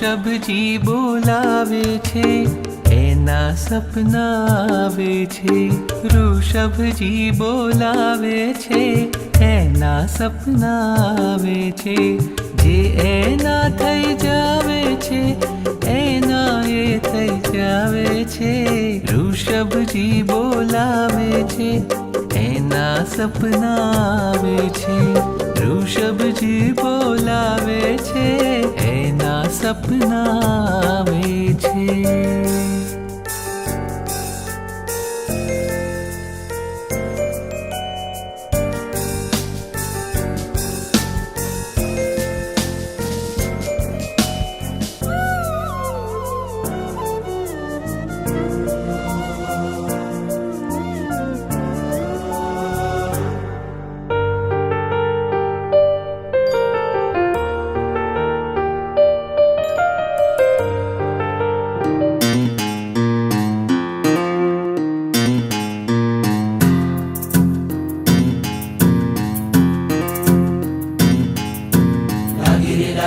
ઋષભજી બોલાવે છે, એના સપના આવે છે. ઋષભજી બોલાવે છે, એના સપના આવે છે. જે એના થઈ જાવે છે, એના એ થઈ જાવે છે. ઋષભજી બોલાવે છે, એના સપના આવે છે. ઋષભજી બોલાવે છે એના સપના આવે છે.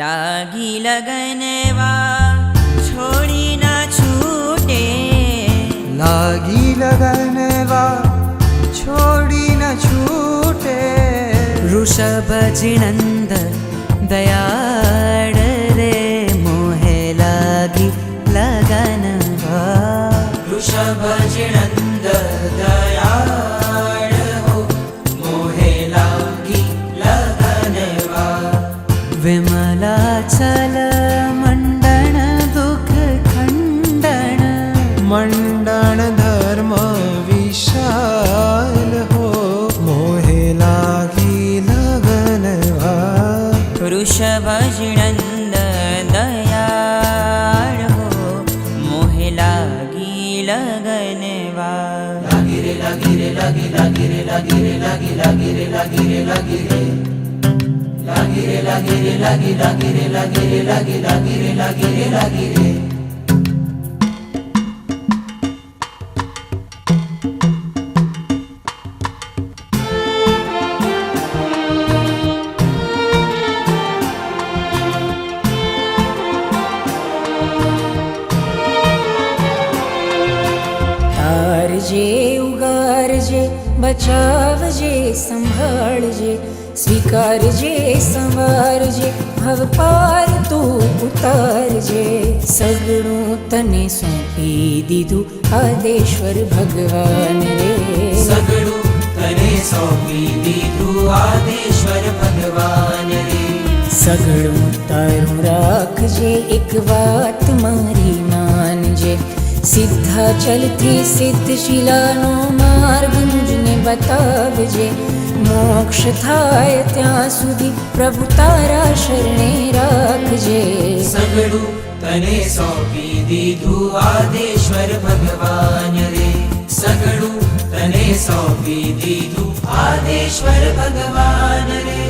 લાગી લગનવા છોડી ના છૂટે. લાગી લગનવા છોડી ન છૂટે. ઋષભ જીણંદ દયાળ मण्डन धर्म विशाल हो। मोहे विशि लगन वा। ऋषभे लागिरे रे लि लगिरे लगिरे रे लगिरे लगिरे लगिरे। लिरे लि लागिरे लगिरे लि लगिरे लगीरे लगिरे। ઉગારજે બચાવજે સંભાળજે સ્વીકારજે સંવારજે ભવ પાર તું ઉતારજે. સગડું તને સોંપી દીધું આદેશ્વર ભગવાન રે. સગડું તને સોંપી દીધું આદેશ્વર ભગવાન રે. સગડું તારું રાખજે એક વાત મારી માનજે. સિદ્ધાચલથી સિદ્ધ શિલાનો માર્ગ મુજને બતાવજે મોક્ષ થાય ત્યાં સુધી પ્રભુ તારા શરણે રાખજે સગડું તને સોંપી દીધું આદેશ્વર ભગવાન રે સગડું તને સોંપી દીધું આદેશ્વર ભગવાન રે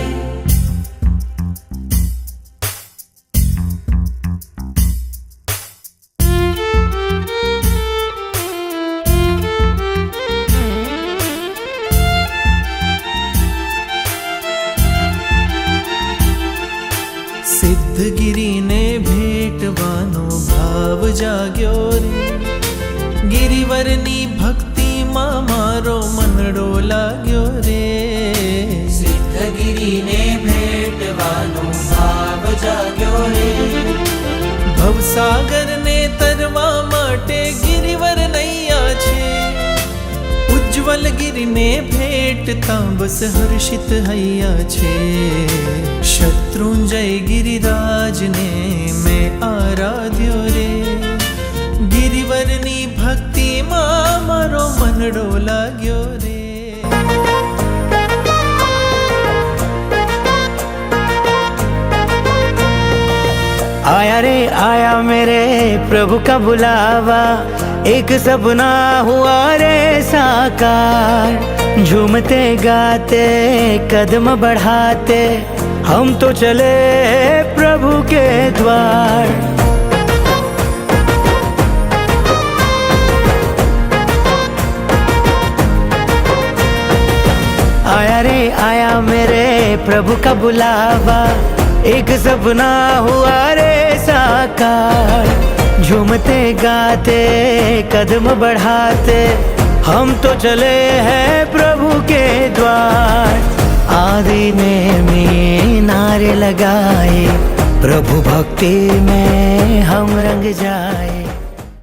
સિદ્ધગીરીને ભેટવાનો ભાવ જાગ્યો રે ગિરિવરની ભક્તિમાં મારો મનડો લાગ્યો રે સિદ્ધગીરીને ભેટવાનો ભાવ જાગ્યો રે ભવસાગરને તરવા માટે ગિરિવર નૈયા છે ઉજ્જવલ ગિરીને ભેટતા બસ હર્ષિત હૈયા છે मृत्युंजय गिरिराज ने मैं आराध्यो रे। गिरिवरनी भक्तिमा मारो मनडो लाग्यो रे। आया रे, आया मेरे प्रभु का बुलावा। एक सपना हुआ रे साकार। झूमते गाते, कदम बढ़ाते हम तो चले प्रभु के द्वार। आया रे, आया मेरे प्रभु का बुलावा। एक सपना हुआ रे साकार। झूमते गाते, कदम बढ़ाते। हम तो चले हैं प्रभु के द्वार। आदि ने में नारे लगाए प्रभु भक्ति में हम रंग जाए।